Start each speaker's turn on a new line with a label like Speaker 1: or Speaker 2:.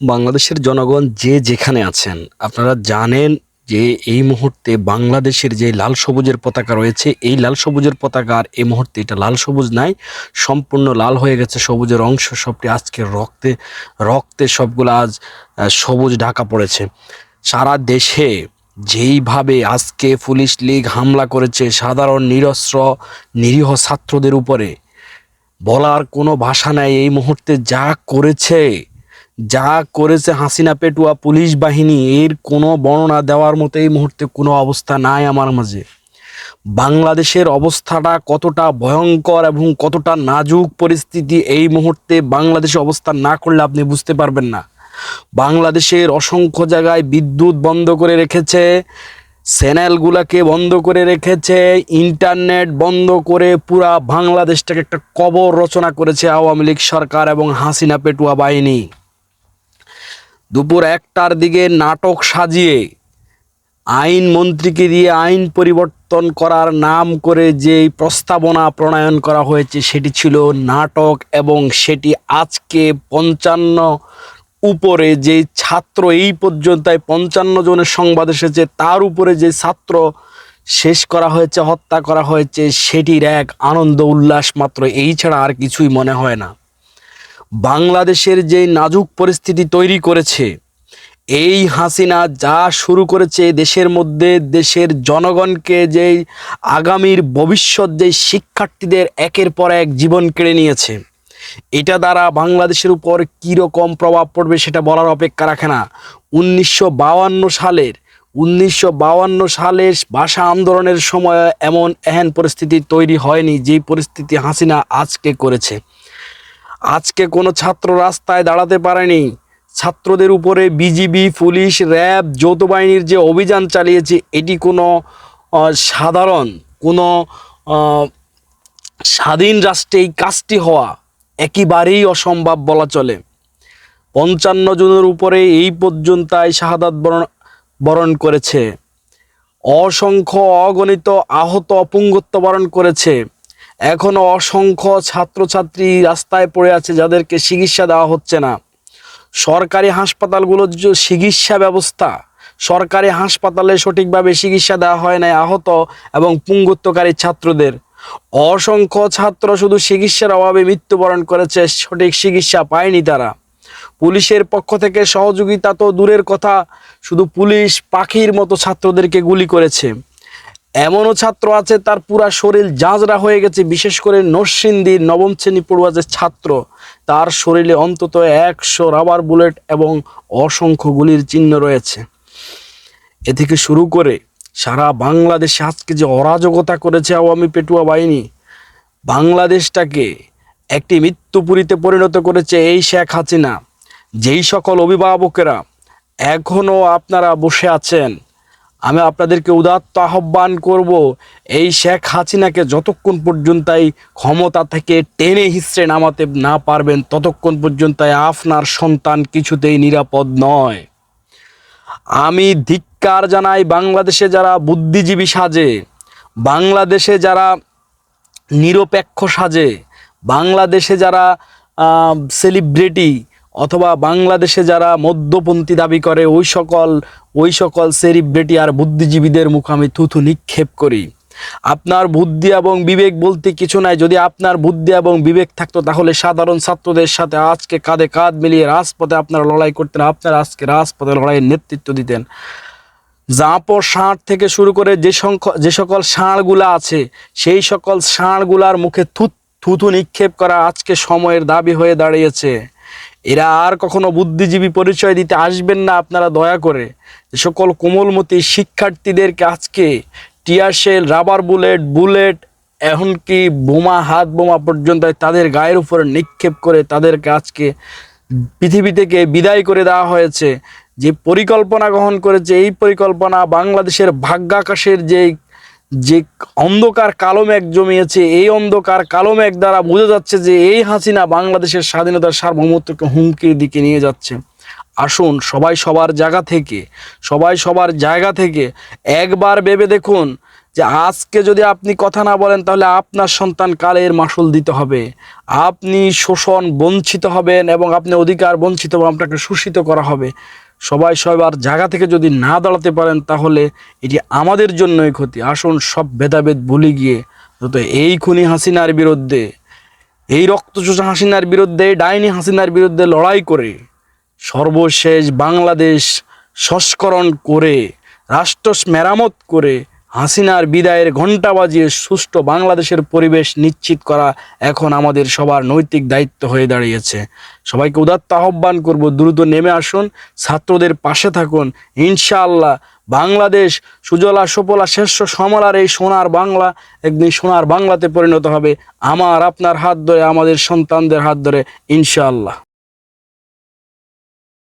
Speaker 1: বাংলাদেশের জনগণ যে যেখানে আছেন, আপনারা জানেন যে এই মুহূর্তে বাংলাদেশের যে লাল সবুজের পতাকা রয়েছে, এই লাল সবুজের পতাকার এই মুহূর্তে এটা লাল সবুজ নাই, সম্পূর্ণ লাল হয়ে গেছে সবুজের অংশ, সবটি আজকে রক্তে রক্তে সবগুলো আজ সবুজ ঢাকা পড়েছে। সারা দেশে যেইভাবে আজকে পুলিশ লীগ হামলা করেছে, সাধারণ নিরস্ত্র, নিরীহ ছাত্রদের উপরে, বলার কোনো ভাষা নাই, এই মুহূর্তে যা করেছে যা করেছে হাসিনা পেটুয়া পুলিশ বাহিনী, এর কোনো বর্ণনা দেওয়ার মতো এই মুহূর্তে কোনো অবস্থা নাই আমার মাঝে। বাংলাদেশের অবস্থাটা কতটা ভয়ঙ্কর এবং কতটা নাজুক পরিস্থিতি এই মুহূর্তে বাংলাদেশে অবস্থান না করলে আপনি বুঝতে পারবেন না। বাংলাদেশের অসংখ্য জায়গায় বিদ্যুৎ বন্ধ করে রেখেছে, চ্যানেলগুলোকে বন্ধ করে রেখেছে, ইন্টারনেট বন্ধ করে পুরা বাংলাদেশটাকে একটা কবর রচনা করেছে আওয়ামী লীগ সরকার এবং হাসিনা পেটুয়া বাহিনী। দুপুর একটার দিকে নাটক সাজিয়ে আইন মন্ত্রীকে দিয়ে আইন পরিবর্তন করার নাম করে যে প্রস্তাবনা প্রণয়ন করা হয়েছে, সেটি ছিল নাটক এবং সেটি আজকে পঞ্চান্ন উপরে যে ছাত্র এই পর্যন্ত পঞ্চান্ন জনের সংবাদ এসেছে, তার উপরে যে ছাত্র শেষ করা হয়েছে, হত্যা করা হয়েছে, সেটির এক আনন্দ উল্লাস মাত্র, এই ছাড়া আর কিছুই মনে হয় না। বাংলাদেশের যে নাজুক পরিস্থিতি তৈরি করেছে, এই হাসিনা যা শুরু করেছে দেশের মধ্যে দেশের জনগণকে যে আগামীর ভবিষ্যৎ যে শিক্ষার্থীদের একের পর এক জীবন কেড়ে নিয়েছে, এটা দ্বারা বাংলাদেশের উপর কীরকম প্রভাব পড়বে সেটা বলার অপেক্ষা রাখে না। উনিশশো সালের উনিশশো সালের ভাষা আন্দোলনের সময় এমন এহেন পরিস্থিতি তৈরি হয়নি যে পরিস্থিতি হাসিনা আজকে করেছে। আজকে কোনো ছাত্র রাস্তায় দাঁড়াতে পারেনি। ছাত্রদের উপরে বিজিবি, পুলিশ, র্যাব, যৌথ বাহিনীর যে অভিযান চালিয়েছে, এটি কোনো সাধারণ, কোনো স্বাধীন রাষ্ট্রে এই কাজটি হওয়া একেবারেই অসম্ভব বলা চলে। পঞ্চান্ন জনের উপরে এই পর্যন্তই শাহাদাত বরণ বরণ করেছে। অসংখ্য অগণিত আহত অপুঙ্গত্ব বরণ করেছে। এখনও অসংখ্য ছাত্রছাত্রী রাস্তায় পড়ে আছে যাদেরকে চিকিৎসা দেওয়া হচ্ছে না। সরকারি হাসপাতালগুলোর যে চিকিৎসা ব্যবস্থা, সরকারি হাসপাতালে সঠিকভাবে চিকিৎসা দেওয়া হয় না আহত এবং পুঙ্গুত্বকারী ছাত্রদের। অসংখ্য ছাত্র শুধু চিকিৎসার অভাবে মৃত্যুবরণ করেছে, সঠিক চিকিৎসা পায়নি তারা। পুলিশের পক্ষ থেকে সহযোগিতা তো দূরের কথা, শুধু পুলিশ পাখির মতো ছাত্রদেরকে গুলি করেছে। এমনও ছাত্র আছে, তার পুরা শরীর জাঁজরা হয়ে গেছে, বিশেষ করে নরসিংদীর নবম শ্রেণি পড়ুয়া যে ছাত্র। তার শরীরে অন্তত একশো রাবার বুলেট এবং অসংখ্য গুলির চিহ্ন রয়েছে। এ থেকে শুরু করে সারা বাংলাদেশে আজকে যে অরাজকতা করেছে আওয়ামী পেটুয়া বাহিনী, বাংলাদেশটাকে একটি মৃত্যুপুরীতে পরিণত করেছে এই শেখ হাসিনা। যেই সকল অভিভাবকেরা এখনও আপনারা বসে আছেন আমি আপনাদেরকে উদাত্ত আহ্বান করব, এই শেখ হাসিনাকে যতক্ষণ পর্যন্ত এই ক্ষমতা থেকে টেনে হিসড়ে নামাতে না পারবেন, ততক্ষণ পর্যন্ত আপনার সন্তান কিছুতেই নিরাপদ নয়। আমি ধিক্কার জানাই বাংলাদেশে যারা বুদ্ধিজীবী সাজে, বাংলাদেশে যারা নিরপেক্ষ সাজে, বাংলাদেশে যারা সেলিব্রিটি অথবা বাংলাদেশে যারা মধ্যপন্থী দাবি করে, ওই সকল ওই সকল সেলিব্রিটি আর বুদ্ধিজীবীদের মুখ আমি থুথু নিক্ষেপ করি। আপনার বুদ্ধি এবং বিবেক বলতে কিছু নাই। যদি আপনার বুদ্ধি এবং বিবেক থাকতো, তাহলে সাধারণ ছাত্রদের সাথে আজকে কাঁধে কাঁধ মিলিয়ে রাজপথে আপনারা লড়াই করতেন, আপনারা আজকে রাজপথে লড়াইয়ের নেতৃত্ব দিতেন। জাঁপো ষাঁড় থেকে শুরু করে যে সংখ্য যে সকল ষাঁড়গুলা আছে, সেই সকল ষাঁড়গুলার মুখে থুত, থুথু নিক্ষেপ করা আজকে সময়ের দাবি হয়ে দাঁড়িয়েছে। এরা আর কখনো বুদ্ধিজীবী পরিচয় দিতে আসবেন না, আপনারা দয়া করে। সকল কোমলমতি শিক্ষার্থীদেরকে আজকে টিয়ারশেল রাবার বুলেট বুলেট এমনকি বোমা, হাত বোমা পর্যন্ত তাদের গায়ের উপরে নিক্ষেপ করে তাদেরকে আজকে পৃথিবী থেকে বিদায় করে দেওয়া হয়েছে। যে পরিকল্পনা গ্রহণ করেছে, এই পরিকল্পনা বাংলাদেশের ভাগ্যাকাশের যে যে অন্ধকার কালো মেঘ জমিয়েছে, এই অন্ধকার কালো মেঘ দ্বারা বোঝা যাচ্ছে যে এই হাসিনা বাংলাদেশের স্বাধীনতার সার্বভৌমত্বকে হুমকির দিকে নিয়ে যাচ্ছে। আসুন, সবাই সবার জায়গা থেকে, সবাই সবার জায়গা থেকে একবার ভেবে দেখুন যে আজকে যদি আপনি কথা না বলেন, তাহলে আপনার সন্তান কালের মাসুল দিতে হবে। আপনি শোষণ বঞ্চিত হবেন এবং আপনি অধিকার বঞ্চিত আপনাকে শোষিত করা হবে। সবাই সবার জায়গা থেকে যদি না দাঁড়াতে পারেন, তাহলে এটি আমাদের জন্যই ক্ষতি। আসুন, সব ভেদাভেদ ভুলে গিয়ে। যত এই খুনি হাসিনার বিরুদ্ধে, এই রক্তচোষা হাসিনার বিরুদ্ধে, ডাইনি হাসিনার বিরুদ্ধে লড়াই করে, সর্বশেষ বাংলাদেশ সংস্করণ করে, রাষ্ট্র মেরামত করে হাসিনার বিদায়ের ঘণ্টা বাজিয়ে সুষ্ঠু বাংলাদেশের পরিবেশ নিশ্চিত করা এখন আমাদের সবার নৈতিক দায়িত্ব হয়ে দাঁড়িয়েছে। সবাইকে উদাত্ত আহ্বান করব, দ্রুত নেমে আসুন, ছাত্রদের পাশে থাকুন। ইনশাআল্লাহ বাংলাদেশ সুজলা সুফলা শেষ সমলার এই সোনার বাংলা একদিন সোনার বাংলাতে পরিণত হবে। আমার, আপনার হাত ধরে, আমাদের সন্তানদের হাত ধরে, ইনশাআল্লাহ।